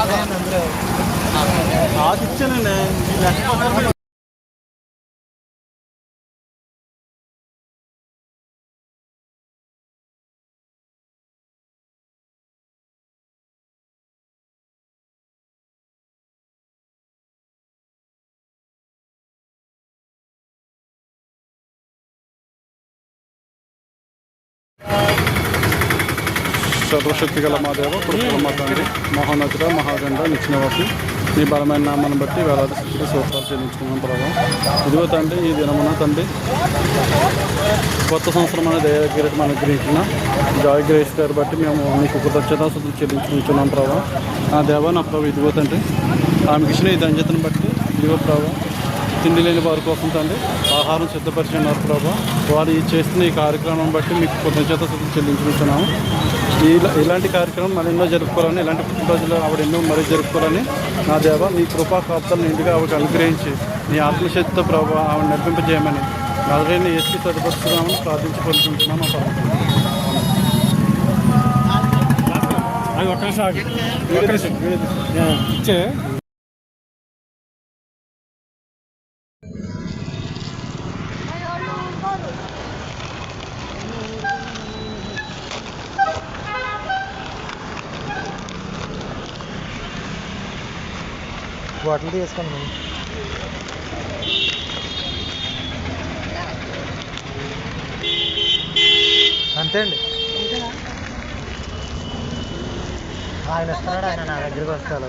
हाँ हाँ किचन है సర్వశక్తి గల మా దేవ కృపల మా తండ్రి మహోన్నతుడ మహాగండ నిచ్చినవాసి. మీ బలమైన నామాన్ని బట్టి వేలాది స్థితికి సూత్రాలు చెల్లించుకున్నాం ప్రభావం ఇదిగో తండ్రి ఈ దినమున తండ్రి కొత్త సంవత్సరం అనే దయగిరి అనుగ్రహించిన జాయ్ గ్రేస్ గారు బట్టి మేము మీకు కృతజ్ఞతాస్తుతులు చెల్లించుకుంటున్నాం ప్రభావ నా దేవ నా ప్రభు ఇదిగో తండ్రి ఆమెకి ఇచ్చిన ఈ దంజతను బట్టి ఇదిగో ప్రభావ తిండి లేని వారి కోసం తండ్రి ఆహారం సిద్ధపరిచినారు ప్రభా. వారు ఈ చేస్తున్న ఈ కార్యక్రమం బట్టి మీకు కృతజ్ఞతాస్తుతులు చెల్లించుకుంటున్నాము. ఈ ఇలాంటి కార్యక్రమం మరెన్నో జరుపుకోవాలని ఇలాంటి పుట్టినరోజులు ఆవిడ ఎన్నో మరీ జరుపుకోవాలని నా దేవ మీ కృపా కాపుతలను ఇంటిగా ఆవిడ అనుగ్రహించి మీ ఆత్మశక్తితో ప్రభావ ఆవిడ నడిపింపజేయమని నదరైన ఎస్పీ సరిపరుస్తున్నామని ప్రార్థించి ఆగు. ఒక్క నిమిషం. ఇచ్చే బాటిల్ తీసుకోండి అంతే అండి. ఆయన వస్తున్నాడు ఆయన నా దగ్గరికి వస్తాడు.